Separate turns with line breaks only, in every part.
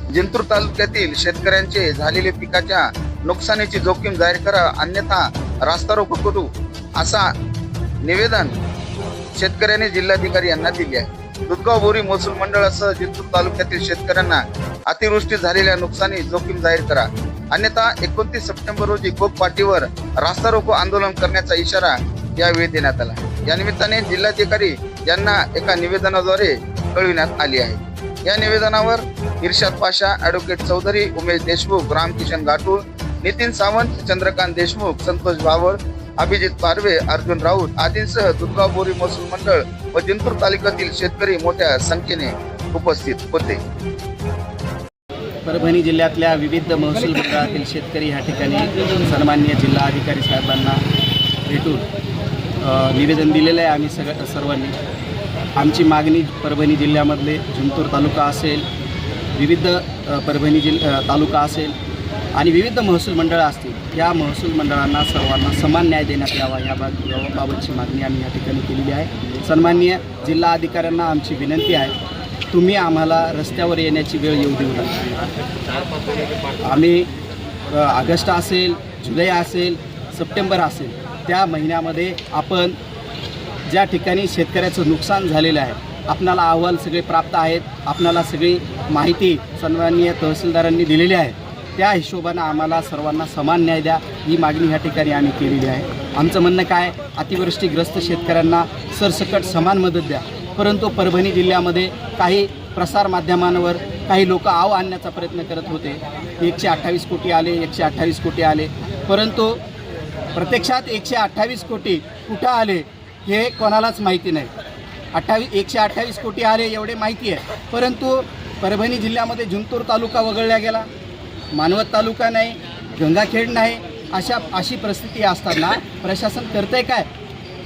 जिंतूर तालुक्यातील शेतकऱ्यांचे झालेले पिकाच्या नुकसानीची जोखीम जाहीर करा अन्यथा रास्ता रोको करू असा निवेदन शेतकऱ्यांनी जिल्हाधिकारी यांना दिले आहे. दुधगाव बोरी महसूल मंडळासह जिंतूर तालुक्यातील शेतकऱ्यांना अतिवृष्टी झालेल्या नुकसानी जोखीम जाहीर करा. अन्यथा एकोणतीस सप्टेंबर रोजी कोक पाटीवर रास्ता रोको आंदोलन करण्याचा इशारा यावेळी देण्यात आला. या निमित्ताने जिल्हाधिकारी यांना एका निवेदनाद्वारे कळविण्यात आली आहे. या निवेदनावर इर्शाद पाशा ॲडव्होकेट चौधरी उमेश देशमुख रामकिशन गाठूळ नितीन सावंत चंद्रकांत देशमुख संतोष बावळ अभिजित पारवे अर्जुन राऊत आदींसह दुर्गाव बोरी महसूल मंडळ व जिंतूर तालुक्यातील शेतकरी मोठ्या संख्येने उपस्थित होते.
परभणी जिल्ह्यातल्या विविध महसूल मंडळातील शेतकरी ह्या ठिकाणी सन्मान्य जिल्हा अधिकारी साहेबांना भेटून निवेदन दिलेलं आहे आम्ही सगळ्या सर्वांनी. आमची मागणी परभणी जिल्ह्यामधले जिंतूर तालुका असेल विविध परभणी जिल तालुका असेल आणि विविध महसूल मंडळं असतील या महसूल मंडळांना सर्वांना समान न्याय देण्यात यावा या बाबतची मागणी आम्ही या ठिकाणी केलेली आहे. सन्मान्य जिल्हा अधिकाऱ्यांना आमची विनंती आहे तुम्ही आम्हाला रस्त्यावर येण्याची वेळ येऊ देऊ नका. आम्ही ऑगस्ट असेल जुलै असेल सप्टेंबर असेल त्या महिन्यामध्ये आपण ज्या ठिकाणी शेतकऱ्याचं नुकसान झालेलं आहे आपणाला अहवाल सगळे प्राप्त आहेत. आपणाला सगळी माहिती सन्माननीय तहसीलदारांनी दिलेली आहे. त्या हिशोबानं आम्हाला सर्वांना समान न्याय द्या. ही मागणी ह्या ठिकाणी आम्ही केलेली आहे. आमचं म्हणणं काय? अतिवृष्टीग्रस्त शेतकऱ्यांना सरसकट समान मदत द्या. परंतु परभणी जिल्ह्यामध्ये काही प्रसारमाध्यमांवर काही लोक आव आणण्याचा प्रयत्न करत होते. एकशे अठ्ठावीस कोटी आले एकशे अठ्ठावीस कोटी आले. परंतु प्रत्यक्षात एकशे अठ्ठावीस कोटी कुठं आले हे कोणालाच माहिती नाही. अठ्ठावीस एकशे अठ्ठावीस कोटी आले एवढे माहिती आहे. परंतु परभणी जिल्ह्यामध्ये जुंतूर तालुका वगळला गेला. मानवत तालुका नाही गंगाखेड नाही अशा अशी परिस्थिती असताना प्रशासन करतंय काय?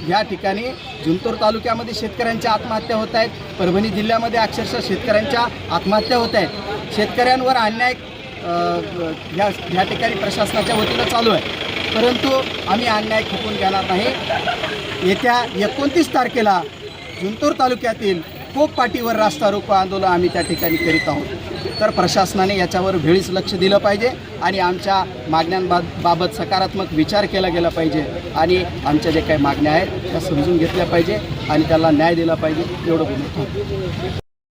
या ठिकाणी जिंतूर तालुक्यामध्ये शेतकऱ्यांच्या आत्महत्या होत आहेत. परभणी जिल्ह्यामध्ये अक्षरशः शेतकऱ्यांच्या आत्महत्या होत आहेत. शेतकऱ्यांवर अन्याय या या ठिकाणी प्रशासनाच्या वतीनं चालू आहे. परंतु आम्ही अन्याय खपून घेणार नाही. येत्या एकोणतीस तारखेला जिंतूर तालुक्यातील कोक पाटीवर रास्ता रोको आंदोलन आम्ही त्या ठिकाणी करीत आहोत. तर प्रशासनाने याच्यावर वेळीच लक्ष दिलं पाहिजे आणि आमच्या मागण्यांबाबत सकारात्मक विचार केला गेला पाहिजे आणि आमच्या जे काही मागण्या आहेत त्या समजून घेतल्या पाहिजे आणि त्याला न्याय दिला पाहिजे एवढं बोलतो.